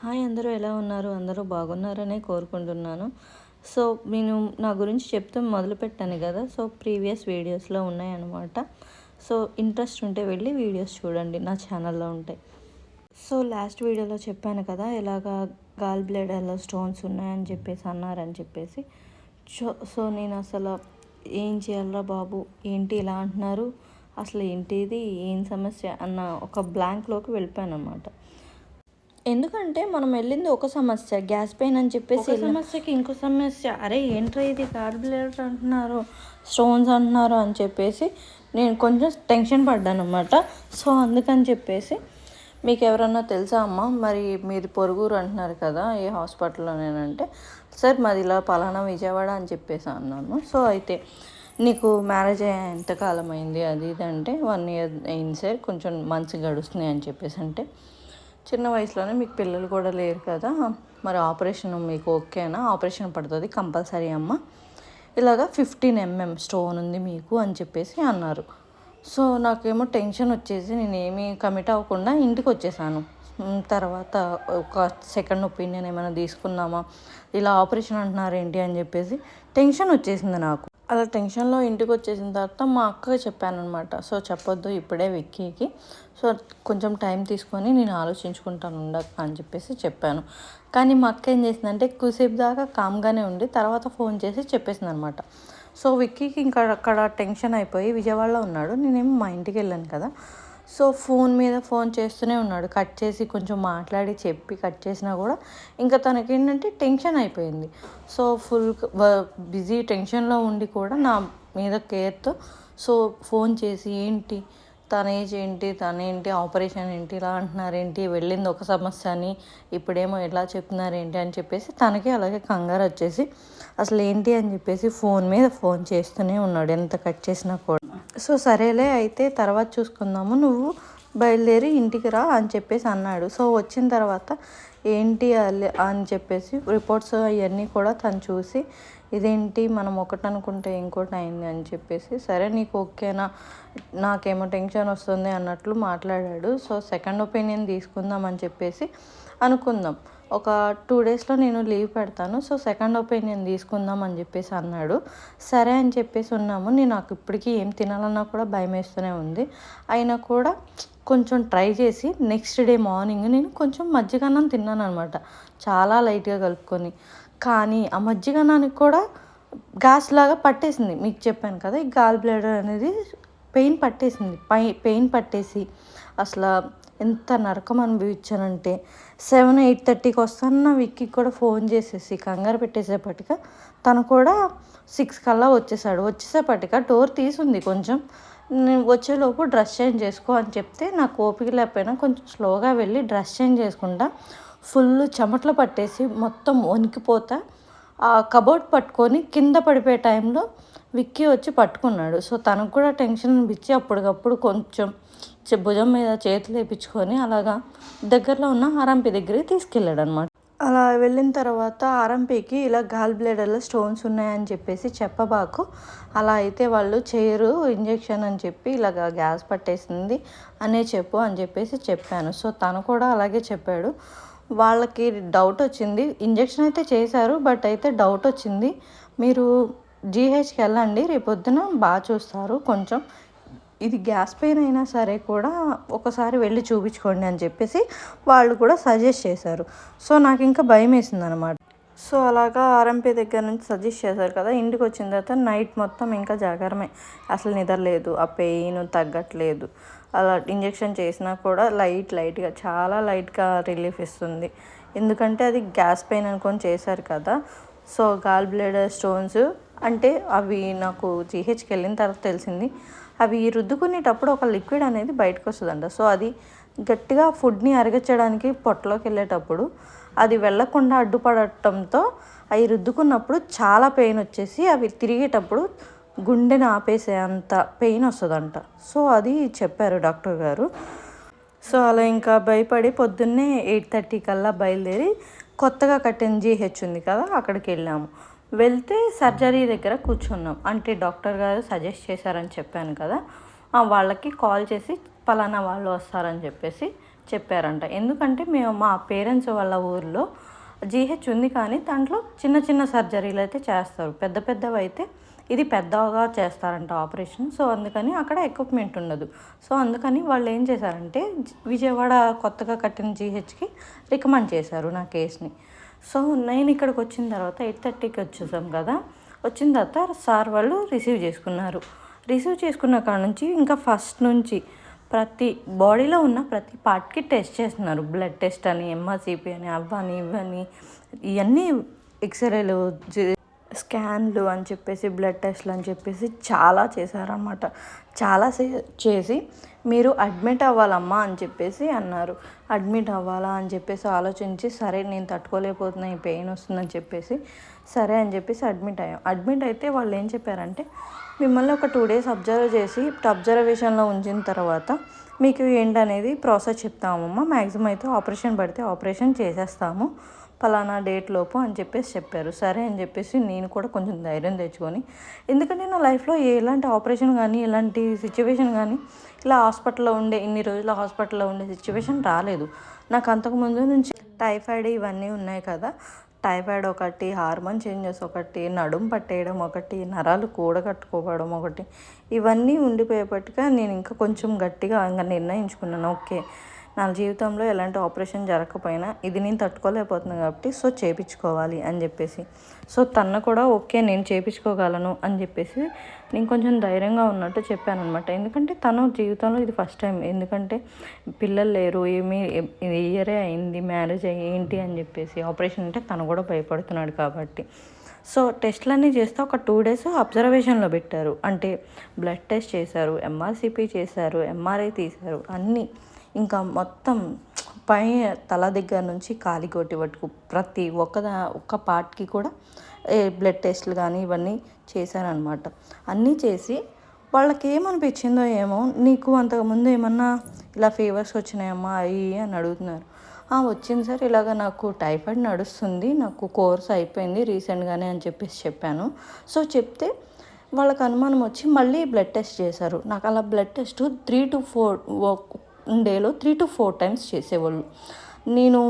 Hi అందరూ ఎలా ఉన్నారు? అందరూ బాగున్నారనే కోరుకుంటున్నాను. సో నేను నా గురించి చెప్తూ మొదలుపెట్టాను కదా. సో ప్రీవియస్ వీడియోస్లో ఉన్నాయన్నమాట. సో ఇంట్రెస్ట్ ఉంటే వెళ్ళి వీడియోస్ చూడండి. నా ఛానల్లో ఉంటాయి సో లాస్ట్ వీడియోలో చెప్పాను కదా ఇలాగా గాల్ బ్లేడర్లో స్టోన్స్ ఉన్నాయని చెప్పేసి అన్నారని చెప్పేసి. సో సో నేను అసలు ఏం చేయాలరా బాబు? ఏంటి ఇలా అంటున్నారు? అసలు ఏంటిది? ఏం సమస్య? అన్న ఒక బ్లాంక్లోకి వెళ్ళిపోయాను అనమాట ఎందుకంటే మనం వెళ్ళింది ఒక సమస్య గ్యాస్ పెయిన్ అని చెప్పేసి సమస్యకి ఇంకో సమస్య. అరే ఏంట్రా ఇది? కార్బులేటర్ అంటున్నారు స్టోన్స్ అంటున్నారు అని చెప్పేసి నేను కొంచెం టెన్షన్ పడ్డాను అనమాట సో అందుకని చెప్పేసి మీకు ఎవరన్నా తెలుసా అమ్మ? మరి మీరు పొరుగురు అంటున్నారు కదా ఏ హాస్పిటల్లోనేనంటే సార్ మాది ఇలా పలానా విజయవాడ అని చెప్పేసి అన్నాను. సో అయితే నీకు మ్యారేజ్ అయ్యే ఎంతకాలం అయింది? అది ఇది అంటే వన్ ఇయర్ అయింది సార్ కొంచెం మంత్స్ గడుస్తున్నాయి అని చెప్పేసి అంటే చిన్న వయసులోనే మీకు పిల్లలు కూడా లేరు కదా. మరి ఆపరేషన్ మీకు ఓకేనా? ఆపరేషన్ పడుతుంది కంపల్సరీ అమ్మ. ఇలాగా ఫిఫ్టీన్ ఎంఎం స్టోన్ ఉంది మీకు అని చెప్పేసి అన్నారు. సో నాకేమో టెన్షన్ వచ్చేసి నేను ఏమీ కమిట్ అవ్వకుండా ఇంటికి వచ్చేసాను. తర్వాత ఒక సెకండ్ ఒపీనియన్ ఏమైనా తీసుకుందామా? ఇలా ఆపరేషన్ అంటున్నారు ఏంటి అని చెప్పేసి టెన్షన్ వచ్చేసింది నాకు. అలా టెన్షన్లో ఇంటికి వచ్చేసిన తర్వాత మా అక్కకి చెప్పాను అనమాట సో చెప్పొద్దు ఇప్పుడే విక్కీకి. సో కొంచెం టైం తీసుకొని నేను ఆలోచించుకుంటాను ఉండక అని చెప్పేసి చెప్పాను. కానీ మా అక్క ఏం చేసిందంటే ఎక్కువసేపు దాకా కామ్గానే ఉండి తర్వాత ఫోన్ చేసి చెప్పేసింది అనమాట సో విక్కీకి ఇంకా అక్కడ టెన్షన్ అయిపోయి విజయవాడలో ఉన్నాడు. నేనేమో మా ఇంటికి వెళ్ళాను కదా. సో ఫోన్ మీద ఫోన్ చేస్తూనే ఉన్నాడు. కట్ చేసి కొంచెం మాట్లాడి చెప్పి కట్ చేసినా కూడా ఇంకా తనకి ఏంటంటే టెన్షన్ అయిపోయింది. సో ఫుల్ బిజీ టెన్షన్లో ఉండి కూడా నా మీద కేర్తో సో ఫోన్ చేసి ఏంటి తన ఏజ్ ఏంటి తనేంటి ఆపరేషన్ ఏంటి ఇలా అంటున్నారేంటి వెళ్ళింది ఒక సమస్య అని ఇప్పుడేమో ఎలా చెప్తున్నారేంటి అని చెప్పేసి తనకి అలాగే కంగారు వచ్చేసి అసలు ఏంటి? అని చెప్పేసి ఫోన్ మీద ఫోన్ చేస్తూనే ఉన్నాడు ఎంత కట్ చేసినా కూడా. సో సరేలే అయితే తర్వాత చూసుకుందాము నువ్వు బయలుదేరి ఇంటికి రా అని చెప్పేసి అన్నాడు. సో వచ్చిన తర్వాత ఏంటి అని చెప్పేసి రిపోర్ట్స్ అవన్నీ కూడా తను చూసి ఇదేంటి మనం ఒకటి అనుకుంటే ఇంకోటి అయింది అని చెప్పేసి సరే నీకు ఓకేనా నాకేమో టెన్షన్ వస్తుంది అన్నట్లు మాట్లాడాడు. సో సెకండ్ ఒపీనియన్ తీసుకుందాం అని చెప్పేసి అనుకుందాం. ఒక టూ డేస్లో నేను లీవ్ పెడతాను. సో సెకండ్ ఒపీనియన్ తీసుకుందాం అని చెప్పేసి అన్నాడు. సరే అని చెప్పేసి ఉన్నాము. నేను నాకు ఇప్పటికీ ఏం తినాలన్నా కూడా భయం వేస్తూనే ఉంది. అయినా కూడా కొంచెం ట్రై చేసి నెక్స్ట్ డే మార్నింగ్ నేను కొంచెం మజ్జిగన్నం తిన్నాను అనమాట చాలా లైట్గా కలుపుకొని. కానీ ఆ మజ్జిగన్నానికి కూడా గ్యాస్ లాగా పట్టేసింది. మీకు చెప్పాను కదా ఈ గాల్ బ్లేడర్ అనేది పెయిన్ పట్టేసింది. పై పెయిన్ పట్టేసి అసలు ఎంత నరకం అనుభవించానంటే సెవెన్ ఎయిట్ థర్టీకి వస్తాను విక్కీ కూడా ఫోన్ చేసేసి కంగారు పెట్టేసేపటిక తను కూడా సిక్స్ కల్లా వచ్చేసాడు. వచ్చేసేపటిక డోర్ తీసుంది కొంచెం. నేను వచ్చేలోపు డ్రెస్ చేంజ్ చేసుకో అని చెప్తే నాకు ఓపిక లేకపోయినా కొంచెం స్లోగా వెళ్ళి డ్రెస్ చేంజ్ చేసుకుంటా. ఫుల్ చెమటలు పట్టేసి మొత్తం వణికిపోతా. ఆ కబోర్డ్ పట్టుకొని కింద పడిపోయే టైంలో విక్కీ వచ్చి పట్టుకున్నాడు. సో తనకు కూడా టెన్షన్ అనిపించి అప్పటికప్పుడు కొంచెం భుజం మీద చేతులు వేయించుకొని అలాగా దగ్గరలో ఉన్న ఆరంపి దగ్గరికి తీసుకెళ్ళాడు అనమాట అలా వెళ్ళిన తర్వాత ఆర్ఎంపీకి ఇలా గాల్ బ్లేడర్లో స్టోన్స్ ఉన్నాయని చెప్పేసి చెప్పబాకు. అలా అయితే వాళ్ళు చేయరు ఇంజెక్షన్ అని చెప్పి ఇలాగ గ్యాస్ పట్టేసింది అనే చెప్పు అని చెప్పేసి చెప్పాను. సో తను కూడా అలాగే చెప్పాడు. వాళ్ళకి డౌట్ వచ్చింది. ఇంజెక్షన్ అయితే చేశారు బట్ అయితే డౌట్ వచ్చింది. మీరు జీహెచ్కి వెళ్ళండి రేపొద్దున బాగా చూస్తారు కొంచెం. ఇది గ్యాస్ పెయిన్ అయినా సరే కూడా ఒకసారి వెళ్ళి చూపించుకోండి అని చెప్పేసి వాళ్ళు కూడా సజెస్ట్ చేశారు. సో నాకు ఇంకా భయం వేసింది అనమాట సో అలాగా ఆర్ఎంపీ దగ్గర నుంచి సజెస్ట్ చేశారు కదా ఇంటికి వచ్చిన తర్వాత నైట్ మొత్తం ఇంకా జాగరమే. అసలు నిద్రలేదు ఆ పెయిన్ తగ్గట్లేదు. అలా ఇంజెక్షన్ చేసినా కూడా లైట్ లైట్గా చాలా లైట్గా రిలీఫ్ ఇస్తుంది. ఎందుకంటే అది గ్యాస్ పెయిన్ అనుకొని చేశారు కదా. సో గాల్ బ్లేడర్ స్టోన్స్ అంటే అవి నాకు జీహెచ్కి వెళ్ళిన తర్వాత తెలిసింది. అవి రుద్దుకునేటప్పుడు ఒక లిక్విడ్ అనేది బయటకు వస్తుందంట. సో అది గట్టిగా ఫుడ్ని అరగచ్చడానికి పొట్టలోకి వెళ్ళేటప్పుడు అది వెళ్ళకుండా అడ్డుపడటంతో అవి రుద్దుకున్నప్పుడు చాలా పెయిన్ వచ్చేసి అవి తిరిగేటప్పుడు గుండెని ఆపేసే అంత పెయిన్ వస్తుందంట. సో అది చెప్పారు డాక్టర్ గారు. సో అలా ఇంకా భయపడి పొద్దున్నే ఎయిట్ థర్టీ కల్లా బయలుదేరి కొత్తగా కట్టిన జీహెచ్ ఉంది కదా అక్కడికి వెళ్ళాము. వెళ్తే సర్జరీ దగ్గర కూర్చున్నాం. అంటే డాక్టర్ గారు సజెస్ట్ చేశారని చెప్పాను కదా. వాళ్ళకి కాల్ చేసి పలానా వాళ్ళు వస్తారని చెప్పేసి చెప్పారంట. ఎందుకంటే మేము మా పేరెంట్స్ వాళ్ళ ఊర్లో జీహెచ్ ఉంది కానీ దాంట్లో చిన్న చిన్న సర్జరీలు అయితే చేస్తారు. పెద్ద పెద్దవి అయితే ఇది పెద్దగా చేస్తారంట ఆపరేషన్. సో అందుకని అక్కడ ఎక్విప్మెంట్ ఉండదు. సో అందుకని వాళ్ళు ఏం చేశారంటే విజయవాడ కొత్తగా కట్టిన జీహెచ్కి రికమెండ్ చేశారు నా కేసుని. సో నేను ఇక్కడికి వచ్చిన తర్వాత ఎయిట్ థర్టీకి వచ్చేసాం కదా. వచ్చిన తర్వాత సార్ వాళ్ళు రిసీవ్ చేసుకున్నారు. రిసీవ్ చేసుకున్న కాడ నుంచి ఇంకా ఫస్ట్ నుంచి ప్రతి బాడీలో ఉన్న ప్రతి పార్ట్కి టెస్ట్ చేస్తున్నారు. బ్లడ్ టెస్ట్ అని ఎంఆర్సిపి అని అవని ఇవని ఇవన్నీ ఎక్స్రేలు స్కాన్లు అని చెప్పేసి బ్లడ్ టెస్ట్లు అని చెప్పేసి చాలా చేశారనమాట చాలా చేసి మీరు అడ్మిట్ అవ్వాలమ్మా అని చెప్పేసి అన్నారు. అడ్మిట్ అవ్వాలా అని చెప్పేసి ఆలోచించి సరే నేను తట్టుకోలేకపోతున్నా ఈ పెయిన్ వస్తుందని చెప్పేసి సరే అని చెప్పేసి అడ్మిట్ అయ్యాం. అడ్మిట్ అయితే వాళ్ళు ఏం చెప్పారంటే మిమ్మల్ని ఒక టూ డేస్ అబ్జర్వ్ చేసి అబ్జర్వేషన్లో ఉంచిన తర్వాత మీకు ఏంటనేది ప్రాసెస్ చెప్తామమ్మా. మ్యాక్సిమం అయితే ఆపరేషన్ పడితే ఆపరేషన్ చేసేస్తాము. పలానా డేట్ లోపు అని చెప్పేసి చెప్పారు. సరే అని చెప్పేసి నేను కూడా కొంచెం ధైర్యం తెచ్చుకొని ఎందుకంటే నా లైఫ్లో ఎలాంటి ఆపరేషన్ కానీ ఎలాంటి సిచ్యువేషన్ కానీ ఇలా హాస్పిటల్లో ఉండే ఇన్ని రోజుల హాస్పిటల్లో ఉండే సిచ్యువేషన్ రాలేదు. నాకు అంతకుముందు నుంచి టైఫాయిడ్ ఇవన్నీ ఉన్నాయి కదా. టైఫాయిడ్ ఒకటి హార్మోన్ చేంజెస్ ఒకటి నడుం పట్టేయడం ఒకటి నరాలు కూడగట్టుకోవడం ఒకటి ఇవన్నీ ఉండిపోయేపట్టుగా నేను ఇంకా కొంచెం గట్టిగా ఇంకా నిర్ణయించుకున్నాను. ఓకే. నా జీవితంలో ఎలాంటి ఆపరేషన్ జరగకపోయినా ఇది నేను తట్టుకోలేకపోతున్నాను కాబట్టి సో చేపించుకోవాలి అని చెప్పేసి. సో తను కూడా ఓకే నేను చేపించుకోగలను అని చెప్పేసి నేను కొంచెం ధైర్యంగా ఉన్నట్టు చెప్పాను అనమాట ఎందుకంటే తను జీవితంలో ఇది ఫస్ట్ టైం ఎందుకంటే పిల్లలు లేరు ఏమి ఇయరే అయింది మ్యారేజ్ అయ్యి ఏంటి అని చెప్పేసి ఆపరేషన్ అంటే తను కూడా భయపడుతున్నాడు కాబట్టి. సో టెస్ట్లన్నీ చేస్తే ఒక టూ డేస్ అబ్జర్వేషన్లో పెట్టారు. అంటే బ్లడ్ టెస్ట్ చేశారు ఎంఆర్సిపి చేశారు ఎంఆర్ఐ తీశారు అన్నీ. ఇంకా మొత్తం పై తల దగ్గర నుంచి కాలిగోటి వరకు ప్రతి ఒక్క ఒక్క పార్ట్కి కూడా బ్లడ్ టెస్ట్లు కానీ ఇవన్నీ చేశారనమాట అన్నీ చేసి వాళ్ళకి ఏమనిపించిందో ఏమో నీకు అంతకుముందు ఏమన్నా ఇలా ఫీవర్స్ వచ్చినాయమ్మా అయ్యి అని అడుగుతున్నారు. వచ్చింది సార్ ఇలాగ నాకు టైఫాయిడ్ నడుస్తుంది నాకు కోర్స్ అయిపోయింది రీసెంట్గానే అని చెప్పేసి చెప్పాను. సో చెప్తే వాళ్ళకి అనుమానం వచ్చి మళ్ళీ బ్లడ్ టెస్ట్ చేశారు. నాకు అలా blood test three to four డేలో త్రీ టు ఫోర్ టైమ్స్ చేసేవాళ్ళు. నేను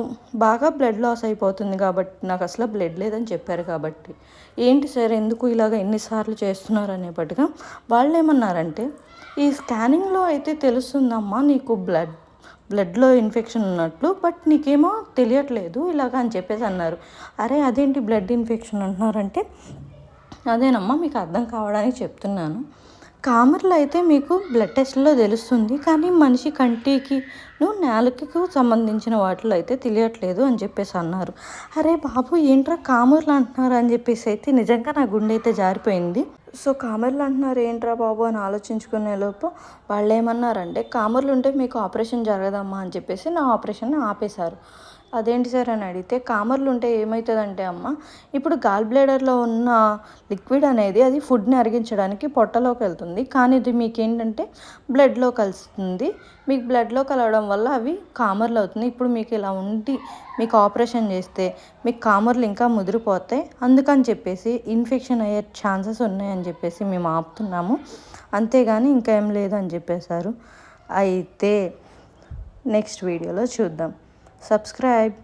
బాగా బ్లడ్ లాస్ అయిపోతుంది కాబట్టి నాకు అసలు బ్లడ్ లేదని చెప్పారు కాబట్టి. ఏంటి సార్ ఎందుకు ఇలాగ ఎన్నిసార్లు చేస్తున్నారు అనేప్పటిగా వాళ్ళు ఏమన్నారంటే ఈ స్కానింగ్లో అయితే తెలుస్తుందమ్మా నీకు బ్లడ్ బ్లడ్లో ఇన్ఫెక్షన్ ఉన్నట్లు బట్ నీకేమో తెలియట్లేదు ఇలాగ అని చెప్పేసి అన్నారు. అరే అదేంటి బ్లడ్ ఇన్ఫెక్షన్ అంటున్నారంటే అదేనమ్మా మీకు అర్థం కావడానికి చెప్తున్నాను. కామర్లు అయితే మీకు బ్లడ్ టెస్ట్లో తెలుస్తుంది. కానీ మనిషి కంటికి నేలకి సంబంధించిన వాటిలో అయితే తెలియట్లేదు అని చెప్పేసి అన్నారు. అరే బాబు ఏంట్రా కామర్లు అంటున్నారు అని చెప్పేసి అయితే నిజంగా నా గుండె అయితే జారిపోయింది. సో కామర్లు అంటున్నారు ఏంట్రా బాబు అని ఆలోచించుకునే లోపు వాళ్ళు ఏమన్నారంటే కామర్లు ఉంటే మీకు ఆపరేషన్ జరగదమ్మా అని చెప్పేసి నా ఆపరేషన్ ఆపేశారు. అదేంటి సార్ అని అడిగితే కామర్లు ఉంటే ఏమవుతుందంటే అమ్మ ఇప్పుడు గాల్ బ్లేడర్లో ఉన్న లిక్విడ్ అనేది అది ఫుడ్ని అరిగించడానికి పొట్టలోకి వెళ్తుంది. కానీ ఇది మీకు ఏంటంటే బ్లడ్లో కలుస్తుంది. మీకు బ్లడ్లో కలవడం వల్ల అవి కామర్లు అవుతుంది ఇప్పుడు మీకు ఇలా ఉండి మీకు ఆపరేషన్ చేస్తే మీకు కామర్లు ఇంకా ముదిరిపోతాయి. అందుకని చెప్పేసి ఇన్ఫెక్షన్ అయ్యే ఛాన్సెస్ ఉన్నాయని చెప్పేసి మేము ఆపుతున్నాము. అంతేగాని ఇంకా ఏం లేదని చెప్పేశారు. అయితే నెక్స్ట్ వీడియోలో చూద్దాం. సబ్స్క్రైబ్